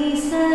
第三。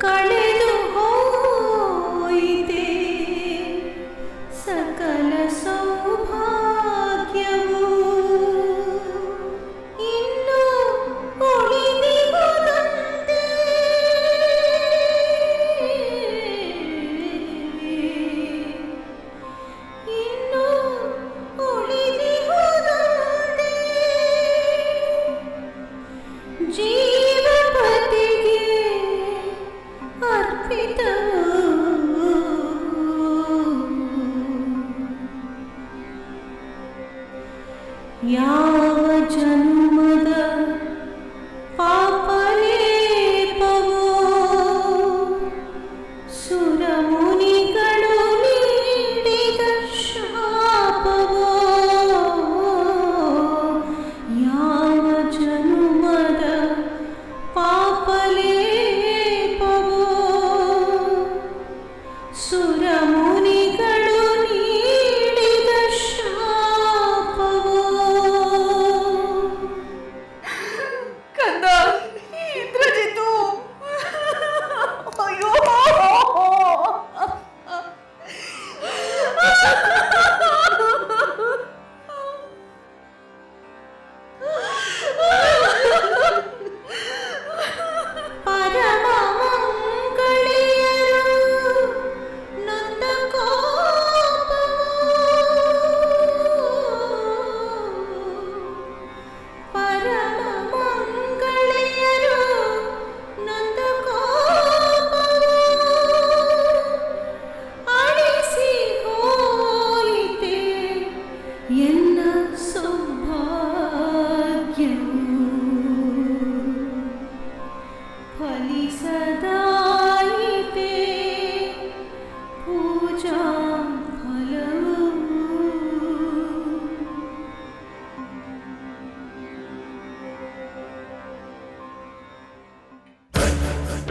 களி Yeah.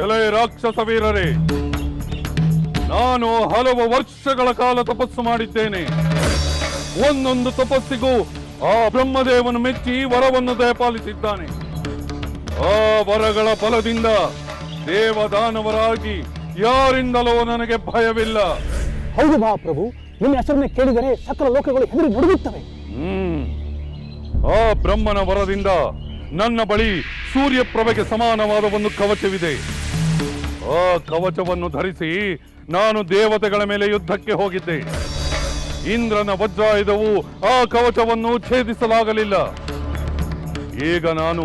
ಎಲೆ ರಾಕ್ಷಸ ವೀರರೇ ನಾನು ಹಲವು ವರ್ಷಗಳ ಕಾಲ ತಪಸ್ಸು ಮಾಡಿದ್ದೇನೆ. ಒಂದೊಂದು ತಪಸ್ಸಿಗೂ ಆ ಬ್ರಹ್ಮದೇವನು ಮೆಚ್ಚಿ ವರವನ್ನು ದಯಪಾಲಿಸಿದ್ದಾನೆ. ಆ ವರಗಳ ಫಲದಿಂದ ದೇವದಾನವರಾಗಿ ಯಾರಿಂದಲೋ ನನಗೆ ಭಯವಿಲ್ಲ. ಹೌದು ಮಹಾಪ್ರಭು ನಿಮ್ಮ ಹೆಸರನ್ನ ಕೇಳಿದರೆ ಸಕಲ ಲೋಕಗಳು ಹೆದರಿ ನಡುಗುತ್ತವೆ. ಹ್ಮ್. ಆ ಬ್ರಹ್ಮನ ವರದಿಂದ ನನ್ನ ಬಳಿ ಸೂರ್ಯಪ್ರಭೆಗೆ ಸಮಾನವಾದ ಒಂದು ಕವಚವಿದೆ. ಆ ಕವಚವನ್ನು ಧರಿಸಿ ನಾನು ದೇವತೆಗಳ ಮೇಲೆ ಯುದ್ಧಕ್ಕೆ ಹೋಗಿದ್ದೆ. ಇಂದ್ರನ ವಜ್ರಾಯುಧವು ಆ ಕವಚವನ್ನು ಛೇದಿಸಲಾಗಲಿಲ್ಲ. ಈಗ ನಾನು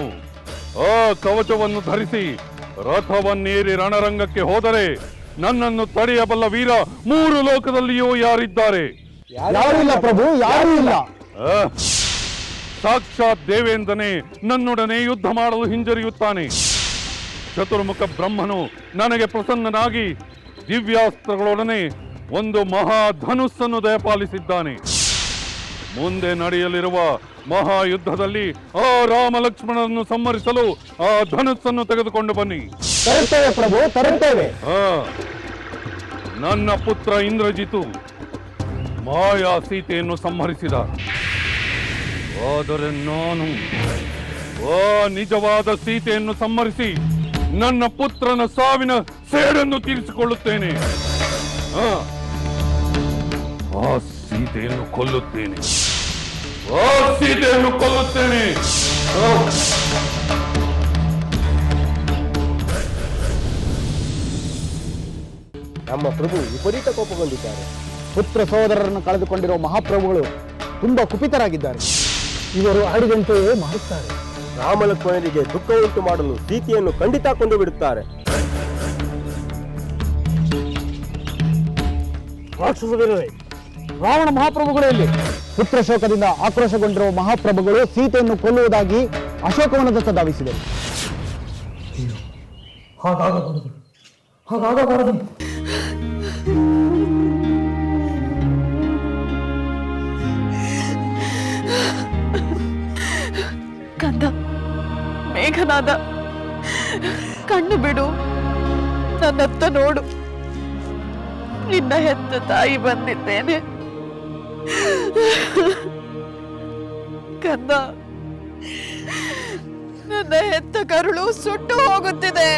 ಆ ಕವಚವನ್ನು ಧರಿಸಿ ರಥವನ್ನೇರಿ ರಣರಂಗಕ್ಕೆ ಹೋದರೆ ನನ್ನನ್ನು ತಡೆಯಬಲ್ಲ ವೀರ ಮೂರು ಲೋಕದಲ್ಲಿಯೂ ಯಾರಿದ್ದಾರೆ? ಯಾರೂ ಇಲ್ಲ ಪ್ರಭು ಯಾರೂ ಇಲ್ಲ. ಆ, ಸಾಕ್ಷಾತ್ ದೇವೇಂದ್ರನೇ ನನ್ನೊಡನೆ ಯುದ್ಧ ಮಾಡಲು ಹಿಂಜರಿಯುತ್ತಾನೆ. ಚತುರ್ಮುಖ ಬ್ರಹ್ಮನು ನನಗೆ ಪ್ರಸನ್ನನಾಗಿ ದಿವ್ಯಾಸ್ತ್ರಗಳೊಡನೆ ಒಂದು ಮಹಾಧನುಸ್ಸನ್ನು ದಯಪಾಲಿಸಿದ್ದಾನೆ. ಮುಂದೆ ನಡೆಯಲಿರುವ ಮಹಾಯುದ್ಧದಲ್ಲಿ ಆ ರಾಮ ಲಕ್ಷ್ಮಣರನ್ನು ಸಂಹರಿಸಲು ಆ ಧನುಸ್ಸನ್ನು ತೆಗೆದುಕೊಂಡು ಬನ್ನಿ. ತರುತ್ತೇವೆ ಪ್ರಭು ತರುತ್ತೇವೆ. ಆ, ನನ್ನ ಪುತ್ರ ಇಂದ್ರಜಿತು ಮಾಯಾ ಸೀತೆಯನ್ನು ಸಂಹರಿಸಿದ. ಆದರೆ ನಾನು ಆ ನಿಜವಾದ ಸೀತೆಯನ್ನು ಸಂಹರಿಸಿ ನನ್ನ ಪುತ್ರನ ಸಾವಿನ ಸೇಡನ್ನು ತೀರಿಸಿಕೊಳ್ಳುತ್ತೇನೆ. ಆ, ಸೀತೆಯನ್ನು ಕೊಲ್ಲುತ್ತೇನೆ. ಆ ಸೀತೆಯನ್ನು ಕೊಲ್ಲುತ್ತೇನೆ. ನಮ್ಮ ಪ್ರಭು ವಿಪರೀತ ಕೋಪಗೊಂಡಿದ್ದಾರೆ ಪುತ್ರ ಸಹೋದರರನ್ನು ಕಳೆದುಕೊಂಡಿರುವ ಮಹಾಪ್ರಭುಗಳು ತುಂಬಾ ಕುಪಿತರಾಗಿದ್ದಾರೆ. ಇವರು ಆಡಿದಂತೆಯೇ ಮಾಡುತ್ತಾರೆ ರಾಮಲಕ್ಷ್ಮಣರಿಗೆ ದುಃಖ ಉಂಟು ಮಾಡಲು ಸೀತೆಯನ್ನು ಖಂಡಿತ ಕೊಂಡು ಬಿಡುತ್ತಾರೆ ರಾವಣ ಮಹಾಪ್ರಭುಗಳು ಇಲ್ಲಿ. ಪುತ್ರ ಶೋಕದಿಂದ ಆಕ್ರೋಶಗೊಂಡಿರುವ ಮಹಾಪ್ರಭುಗಳು ಸೀತೆಯನ್ನು ಕೊಲ್ಲುವುದಾಗಿ ಅಶೋಕವನದತ್ತ ಧಾವಿಸಿದರು. ಹಾಗಾಗಬಾರದು. ಹಾಗಾಗಬಾರದು. ಮೇಘನಾದ ಕಣ್ಣು ಬಿಡು. ನನ್ನತ್ತ ನೋಡು. ನಿನ್ನ ಹೆತ್ತ ತಾಯಿ ಬಂದಿದ್ದೇನೆ. ಕಂದ ನನ್ನ ಹೆತ್ತ ಕರುಳು ಸುಟ್ಟು ಹೋಗುತ್ತಿದೆ.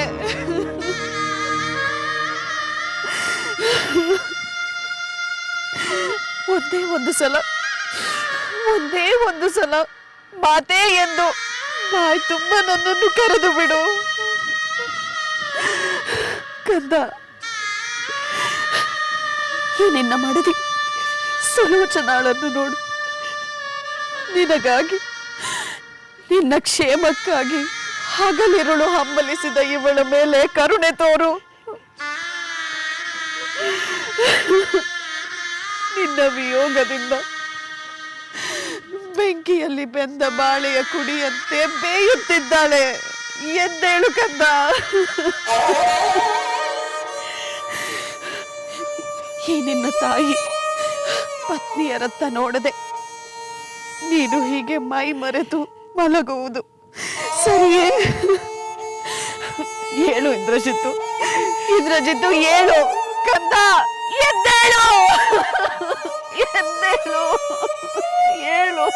ಒಂದೇ ಒಂದು ಸಲ, ಒಂದೇ ಒಂದು ಸಲ ಮಾತೇ ಎಂದು ಬಾಯಿ ತುಂಬ ನನ್ನನ್ನು ಕರೆದು ಬಿಡು. ಕಂದ ಈ ನಿನ್ನ ಮಡದಿ? ಸುಲೋಚನಾಳನ್ನು ನೋಡು. ನಿನಗಾಗಿ, ನಿನ್ನ ಕ್ಷೇಮಕ್ಕಾಗಿ ಹಗಲಿರುಳು ಹಂಬಲಿಸಿದ ಇವಳ ಮೇಲೆ ಕರುಣೆ ತೋರು. ನಿನ್ನ ವಿಯೋಗದಿಂದ ಬೆಂಕಿಯಲ್ಲಿ ಬೆಂದ ಬಾಳೆಯ ಕುಡಿಯಂತೆ ಬೇಯುತ್ತಿದ್ದಾಳೆ. ಎದ್ದೇಳು ಕಂದ. ಈ ನಿನ್ನ ತಾಯಿ ಪತ್ನಿಯರತ್ತ ನೋಡದೆ ನೀನು ಹೀಗೆ ಮೈ ಮರೆತು ಮಲಗುವುದು. ಸರಿಯೇ? ಏಳು ಇಂದ್ರಜಿತ್ತು. ಇಂದ್ರಜಿತ್ತು ಏಳು ಕಂದ. ಎದ್ದೇಳು! ಎದ್ದೇಳು ಏಳು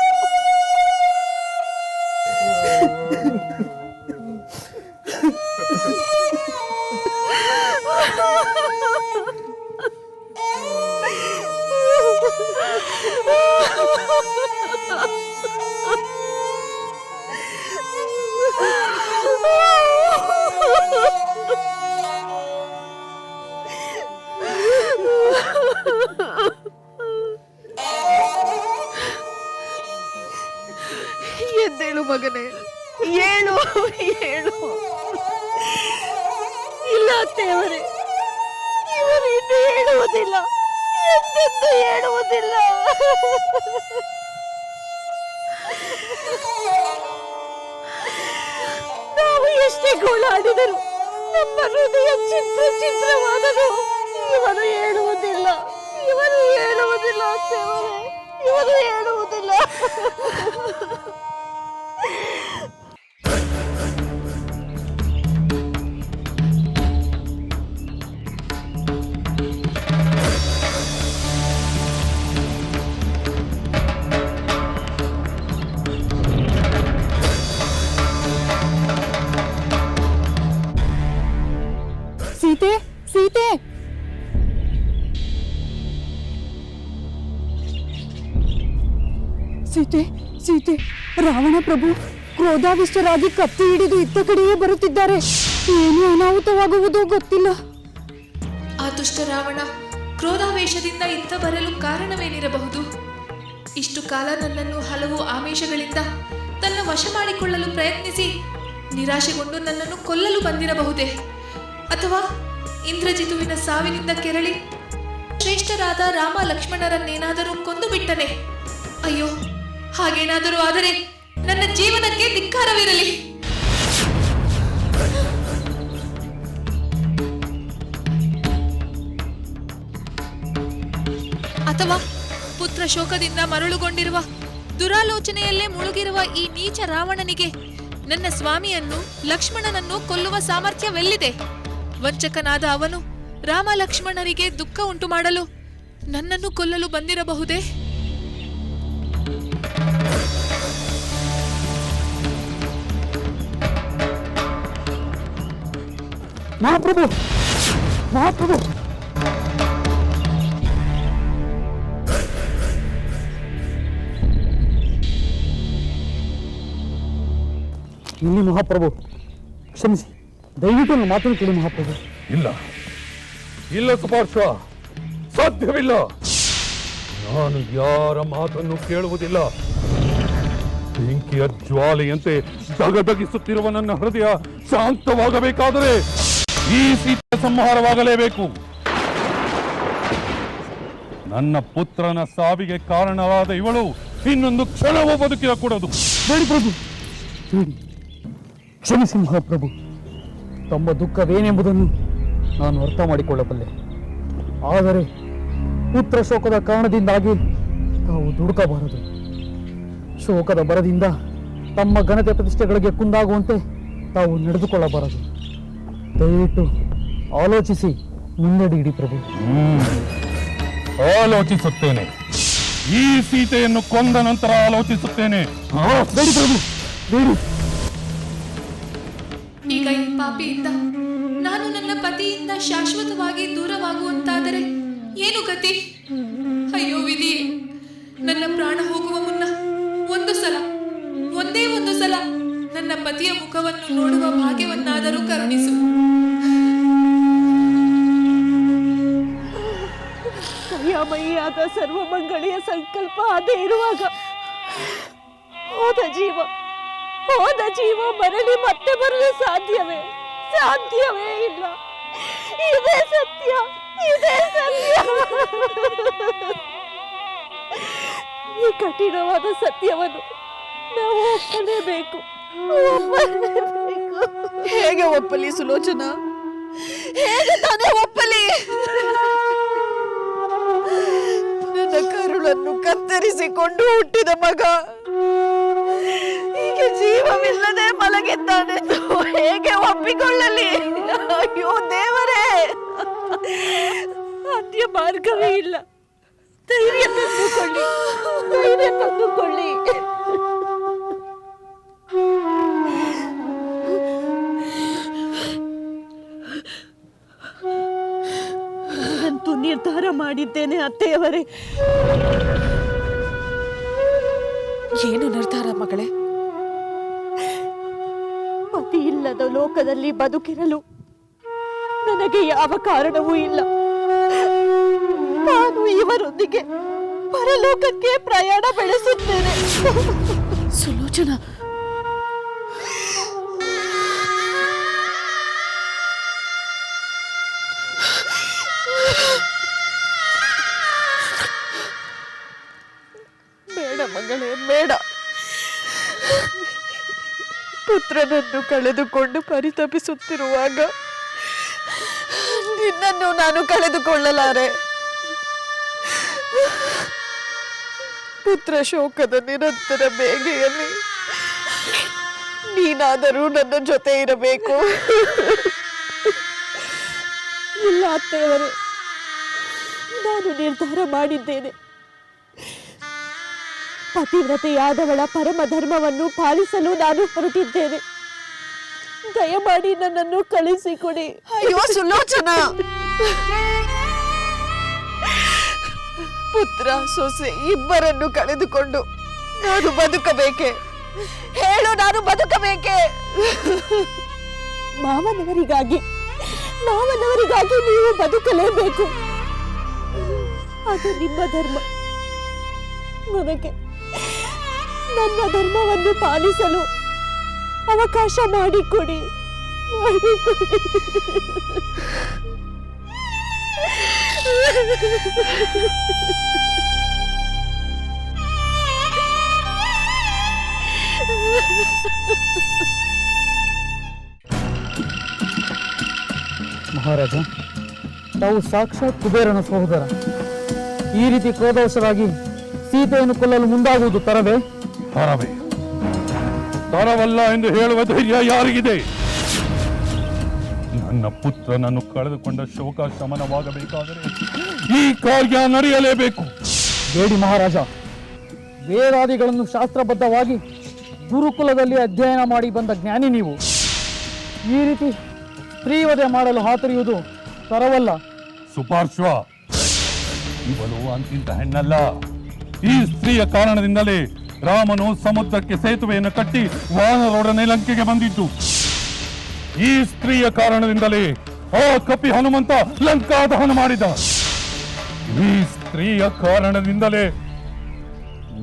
ನಾವು ಎಷ್ಟೇ ಗೋಳಾಡಿದರು ನಮ್ಮ ಹೃದಯ ಚಿತ್ರ ಚಿತ್ರವಾದರು ಇವನು ಹೇಳುವುದಿಲ್ಲ. ಇವನು ಹೇಳುವುದಿಲ್ಲ ಇವರು ಹೇಳುವುದಿಲ್ಲ. ಸೀತೆ ಸೀತೆ, ರಾವಣ ಪ್ರಭು, ಕ್ರೋಧಾವಿಷ್ಟರಾಗಿ ಕತ್ತಿ ಹಿಡಿದು ಇತ್ತ ಕಡೆಯೇ ಬರುತ್ತಿದ್ದಾರೆ. ಏನು ಅನಾಹುತವಾಗುವುದೋ ಗೊತ್ತಿಲ್ಲ. ಆ ರಾವಣ ಕ್ರೋಧಾವೇಶದಿಂದ ಇತ್ತ ಬರಲು ಕಾರಣವೇನಿರಬಹುದು? ಇಷ್ಟು ಕಾಲ ನನ್ನನ್ನು ಹಲವು ಆಮಿಷಗಳಿಂದ ತನ್ನ ವಶ ಮಾಡಿಕೊಳ್ಳಲು ಪ್ರಯತ್ನಿಸಿ ನಿರಾಶೆಗೊಂಡು ನನ್ನನ್ನು ಕೊಲ್ಲಲು ಬಂದಿರಬಹುದೇ? ಅಥವಾ ಇಂದ್ರಜಿತುವಿನ ಸಾವಿನಿಂದ ಕೆರಳಿ ಶ್ರೇಷ್ಠರಾದ ರಾಮ ಲಕ್ಷ್ಮಣರನ್ನೇನಾದರೂ ಕೊಂದು ಬಿಟ್ಟನೆ ಅಯ್ಯೋ ಹಾಗೇನಾದರೂ ಆದರೆ ನನ್ನ ಜೀವನಕ್ಕೆ ಧಿಕ್ಕಾರವಿರಲಿ. ಅಥವಾ ಪುತ್ರ ಶೋಕದಿಂದ ಮರಳುಗೊಂಡಿರುವ ದುರಾಲೋಚನೆಯಲ್ಲೇ ಮುಳುಗಿರುವ ಈ ನೀಚ ರಾವಣನಿಗೆ ನನ್ನ ಸ್ವಾಮಿಯನ್ನು ಲಕ್ಷ್ಮಣನನ್ನು ಕೊಲ್ಲುವ ಸಾಮರ್ಥ್ಯವೆಲ್ಲಿದೆ? ವಂಚಕನಾದ ಅವನು ರಾಮ ಲಕ್ಷ್ಮಣರಿಗೆ ದುಃಖ ಉಂಟು ಮಾಡಲು ನನ್ನನ್ನು ಕೊಲ್ಲಲು ಬಂದಿರಬಹುದೇ? ಮಹಾಪ್ರಭು ಮಹಾಪ್ರಭು ಇಲ್ಲಿ ಮಹಾಪ್ರಭು, ಕ್ಷಮಿಸಿ, ದಯವಿಟ್ಟು ನನ್ನ ಮಾತನ್ನು ಕೇಳಿ ಮಹಾಪ್ರಭು. ಇಲ್ಲ. ಇಲ್ಲ ಸುಪಾರ್ಶ. ಸಾಧ್ಯವಿಲ್ಲ. ನಾನು ಯಾರ ಮಾತನ್ನು ಕೇಳುವುದಿಲ್ಲ. ಬೆಂಕಿಯ ಜ್ವಾಲೆಯಂತೆ ದಗದಗಿಸುತ್ತಿರುವ ನನ್ನ ಹೃದಯ ಶಾಂತವಾಗಬೇಕಾದರೆ ಈ ಸೀತೆ ಸಂಹಾರವಾಗಲೇಬೇಕು. ನನ್ನ ಪುತ್ರನ ಸಾವಿಗೆ ಕಾರಣವಾದ ಇವಳು ಇನ್ನೊಂದು ಕ್ಷಣವೂ ಬದುಕಿರಕೂಡದು. ಬೇಡಿ ಪ್ರಭು. ಬೇಡಿ. ಕ್ಷಮಿಸಿ ಮಹಾಪ್ರಭು. ತಮ್ಮ ದುಃಖವೇನೆಂಬುದನ್ನು ನಾನು ಅರ್ಥ ಮಾಡಿಕೊಳ್ಳಬಲ್ಲೆ. ಆದರೆ ಪುತ್ರ ಶೋಕದ ಕಾರಣದಿಂದಾಗಿ ತಾವು ದುಡುಕಬಾರದು. ಶೋಕದ ಬರದಿಂದ ತಮ್ಮ ಘನತೆ ಪ್ರತಿಷ್ಠೆಗಳಿಗೆ ಕುಂದಾಗುವಂತೆ ತಾವು ನಡೆದುಕೊಳ್ಳಬಾರದು. ದಯವಿಟ್ಟು ಆಲೋಚಿಸಿ ಮುನ್ನಡೆಯಿಡಿ ಪ್ರಭು. ಆಲೋಚಿಸುತ್ತೇನೆ. ಈ ಸೀತೆಯನ್ನು ಕೊಂದ ನಂತರ ಆಲೋಚಿಸುತ್ತೇನೆ? ಬೇಡಿ ಪ್ರಭು ಬೇಡಿ. ಈಗ ಈ ಪಾಪಿಯಿಂದ ನಾನು ನನ್ನ ಪತಿಯಿಂದ ಶಾಶ್ವತವಾಗಿ ದೂರವಾಗುವಂತಾದರೆ ಏನು ಗತಿ? ಅಯ್ಯೋ ವಿಧಿ ನನ್ನ ಪ್ರಾಣ ಹೋಗುವ ಮುನ್ನ ಒಂದು ಸಲ ಒಂದೇ ಒಂದು ಸಲ ನನ್ನ ಪತಿಯ ಮುಖವನ್ನು ನೋಡುವ ಭಾಗ್ಯವನ್ನಾದರೂ ಕರುಣಿಸು. ಸರ್ವ ಸರ್ವಮಂಗಳಿಯ ಸಂಕಲ್ಪ ಅದೇ ಇರುವಾಗ. ಹೋದ ಜೀವ ಹೋದ ಜೀವ, ಮರಳಿ ಮತ್ತೆ ಬರಲು ಸಾಧ್ಯವೇ? ಸಾಧ್ಯವೇ ಇಲ್ಲ. ಇದೇ ಸತ್ಯ ಇದೇ ಸತ್ಯ. ಈ ಕಠಿಣವಾದ ಸತ್ಯವನ್ನು ನಾವು ಒಪ್ಪಲೇಬೇಕು ಒಪ್ಪಲೇಬೇಕು. ಹೇಗೆ ಒಪ್ಪಲಿ ಸುಲೋಚನಾ? ಹೇಗೆ ತಾನೇ ಒಪ್ಪಲಿ? ನನ್ನ ಕರುಳನ್ನು ಕತ್ತರಿಸಿಕೊಂಡು ಹುಟ್ಟಿದ ಮಗ. ಹೀಗೆ ಜೀವವಿಲ್ಲದೆ ಮಲಗಿದ್ದಾನೆ. ಹೇಗೆ ಒಪ್ಪಿಕೊಳ್ಳಲಿ? ಅಯ್ಯೋ ದೇವರೇ. ಅದ್ಯ ಮಾರ್ಗವೇ ಇಲ್ಲ. ಧೈರ್ಯ ತಂದುಕೊಳ್ಳಿ. ಧೈರ್ಯ ತಂದುಕೊಳ್ಳಿ. ನಿರ್ಧಾರ ಮಾಡಿದ್ದೇನೆ ಅತ್ತೆಯವರೇ. ಏನು ನಿರ್ಧಾರ ಮಗಳೇ? ಪತಿ ಇಲ್ಲದ ಲೋಕದಲ್ಲಿ ಬದುಕಿರಲು ನನಗೆ ಯಾವ ಕಾರಣವೂ ಇಲ್ಲ. ನಾನು ಇವರೊಂದಿಗೆ ಪರಲೋಕಕ್ಕೆ ಪ್ರಯಾಣ ಬೆಳೆಸುತ್ತೇನೆ. ಸುಲೋಚನಾ ಬೇಡ. ಪುತ್ರನನ್ನು ಕಳೆದುಕೊಂಡು ಪರಿತಪಿಸುತ್ತಿರುವಾಗ ನಿನ್ನನ್ನು ನಾನು ಕಳೆದುಕೊಳ್ಳಲಾರೆ. ಪುತ್ರ ಶೋಕದ ನಿರಂತರ ಬೇಗೆಯಲ್ಲಿ ನೀನಾದರೂ ನನ್ನ ಜೊತೆ ಇರಬೇಕು. ಇಲ್ಲ ಅತ್ತೆಯವರೇ, ನಾನು ನಿರ್ಧಾರ ಮಾಡಿದ್ದೇನೆ. ಪತಿವ್ರತೆಯಾದವಳ ಪರಮ ಧರ್ಮವನ್ನು ಪಾಲಿಸಲು ನಾನು ಹೊರಟಿದ್ದೇನೆ. ದಯಮಾಡಿ ನನ್ನನ್ನು ಕಳಿಸಿಕೊಡಿ. ಅಯ್ಯೋ ಸುಲೋಚನ. ಪುತ್ರ ಸೊಸೆ ಇಬ್ಬರನ್ನು ಕಳೆದುಕೊಂಡು ನಾನು ಬದುಕಬೇಕೆ? ಹೇಳು ನಾನು ಬದುಕಬೇಕೆ? ಮಾವನವರಿಗಾಗಿ ಮಾವನವರಿಗಾಗಿ ನೀವು ಬದುಕಲೇಬೇಕು. ಅದು ನಿಮ್ಮ ಧರ್ಮ. ನನಗೆ ನನ್ನ ಧರ್ಮವನ್ನು ಪಾಲಿಸಲು ಅವಕಾಶ ಮಾಡಿಕೊಡಿ. ಮಹಾರಾಜ, ತಾವು ಸಾಕ್ಷಾತ್ ಕುಬೇರನ ಸಹೋದರ. ಈ ರೀತಿ ಕ್ರೋಧವಶರಾಗಿ ಸೀತೆಯನ್ನು ಕೊಲ್ಲಲು ಮುಂದಾಗುವುದು ತರವೇ? ತರವೇ ತರವಲ್ಲ ಎಂದು ಹೇಳುವ ಧೈರ್ಯ ಯಾರಿಗಿದೆ? ನನ್ನ ಪುತ್ರನನ್ನು ಕಳೆದುಕೊಂಡ ಶೋಕ ಶಮನವಾಗಬೇಕಾದರೆ ಈ ಕಾರ್ಯ ನಡೆಯಲೇಬೇಕು. ಬೇಡಿ ಮಹಾರಾಜ. ವೇದಾದಿಗಳನ್ನು ಶಾಸ್ತ್ರಬದ್ಧವಾಗಿ ಗುರುಕುಲದಲ್ಲಿ ಅಧ್ಯಯನ ಮಾಡಿ ಬಂದ ಜ್ಞಾನಿ ನೀವು. ಈ ರೀತಿ ಸ್ತ್ರೀವಧೆ ಮಾಡಲು ಹಾತರಿಯುವುದು ತರವಲ್ಲ ಸುಪಾರ್ಶ್ವ ಇವಳು ಅಂತಿಂತ ಹೆಣ್ಣಲ್ಲ. ಈ ಸ್ತ್ರೀಯ ಕಾರಣದಿಂದಲೇ ರಾಮನು ಸಮುದ್ರಕ್ಕೆ ಸೇತುವೆಯನ್ನು ಕಟ್ಟಿ ವಾನರೊಡನೆ ಲಂಕೆಗೆ ಬಂದಿದ್ದು. ಈ ಸ್ತ್ರೀಯ ಕಾರಣದಿಂದಲೇ ಆ ಕಪಿ ಹನುಮಂತ ಲಂಕಾ ದಹನ ಮಾಡಿದ. ಈ ಸ್ತ್ರೀಯ ಕಾರಣದಿಂದಲೇ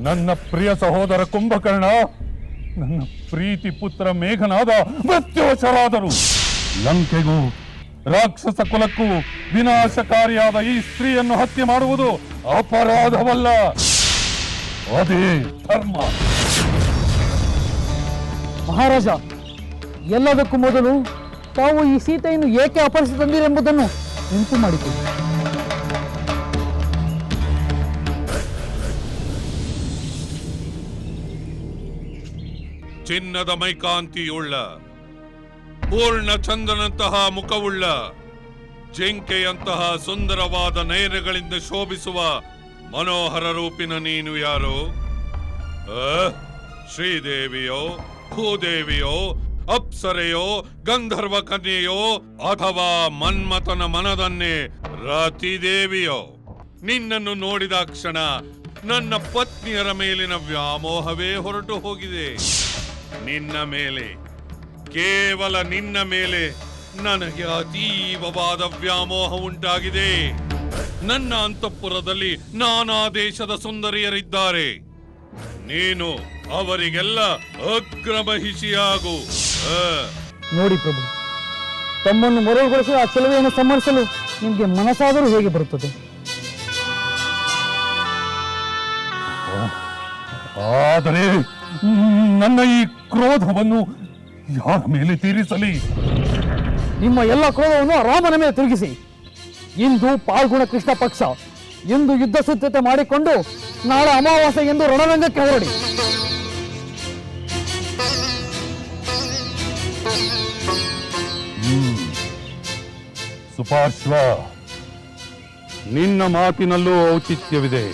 ನನ್ನ ಪ್ರಿಯ ಸಹೋದರ ಕುಂಭಕರ್ಣ, ನನ್ನ ಪ್ರೀತಿ ಪುತ್ರ ಮೇಘನಾದ ಮೃತ್ಯುವಶರಾದರು. ಲಂಕೆಗೂ ರಾಕ್ಷಸ ಕುಲಕ್ಕೂ ವಿನಾಶಕಾರಿಯಾದ ಈ ಸ್ತ್ರೀಯನ್ನು ಹತ್ಯೆ ಮಾಡುವುದು ಅಪರಾಧವಲ್ಲ. ಅದೇ ಧರ್ಮ. ಮಹಾರಾಜ ಎಲ್ಲದಕ್ಕೂ ಮೊದಲು ತಾವು ಈ ಸೀತೆಯನ್ನು ಏಕೆ ಅಪಹರಿಸಿ ತಂದಿರೆಂಬುದನ್ನು ನೆನಪು ಮಾಡಿತು ಚಿನ್ನದ ಮೈಕಾಂತಿಯುಳ್ಳ ಪೂರ್ಣ ಚಂದನಂತಹ ಮುಖವುಳ್ಳ ಜಿಂಕೆಯಂತಹ ಸುಂದರವಾದ ನಯನಗಳಿಂದ ಶೋಭಿಸುವ ಮನೋಹರ ರೂಪಿನ ನೀನು ಯಾರು? ಶ್ರೀದೇವಿಯೋ, ಭೂದೇವಿಯೋ, ಅಪ್ಸರೆಯೋ, ಗಂಧರ್ವ ಕನ್ಯೆಯೋ, ಅಥವಾ ಮನ್ಮಥನ ಮನದನ್ನೇ ರತಿದೇವಿಯೋ? ನಿನ್ನನ್ನು ನೋಡಿದ ಕ್ಷಣ ನನ್ನ ಪತ್ನಿಯರ ಮೇಲಿನ ವ್ಯಾಮೋಹವೇ ಹೊರಟು ಹೋಗಿದೆ. ನಿನ್ನ ಮೇಲೆ, ಕೇವಲ ನಿನ್ನ ಮೇಲೆ ನನಗೆ ಅತೀವವಾದ ವ್ಯಾಮೋಹ ಉಂಟಾಗಿದೆ. ನನ್ನ ಅಂತಃಪುರದಲ್ಲಿ ನಾನಾ ದೇಶದ ಸುಂದರಿಯರಿದ್ದಾರೆ. ನೀನು ಅವರಿಗೆಲ್ಲ ಅಗ್ರಮಹಿಷಿಯಾಗು. ಆ. ನೋಡಿ ಪ್ರಭು ತಮ್ಮನ್ನು ಮರುಗೊಳಿಸಿ ಆ ಚೆಲುವೆಯನ್ನು ಸಮ್ಮರಿಸಲು ನಿಮಗೆ ಮನಸ್ಸಾದರೂ ಹೇಗೆ ಬರುತ್ತದೆ? ಆದರೆ ನನ್ನ ಈ ಕ್ರೋಧವನ್ನು ಯಾರ ಮೇಲೆ ತೀರಿಸಲಿ? ನಿಮ್ಮ ಎಲ್ಲ ಕ್ರೋಧವನ್ನು ರಾಮನ ಮೇಲೆ ತಿರುಗಿಸಿ. ಇಂದು ಪಾಲ್ಗುಣ ಕೃಷ್ಣ ಪಕ್ಷ. ಇಂದು ಯುದ್ಧ ಸಿದ್ಧತೆ ಮಾಡಿಕೊಂಡು ನಾಳೆ ಅಮಾವಾಸ್ಯೆ ಎಂದು ರಣರಂಗಕ್ಕೆ ಹೊರಡಿ. ಸುಪಾರ್ಶ್ವ, ನಿನ್ನ ಮಾತಿನಲ್ಲೂ ಔಚಿತ್ಯವಿದೆ.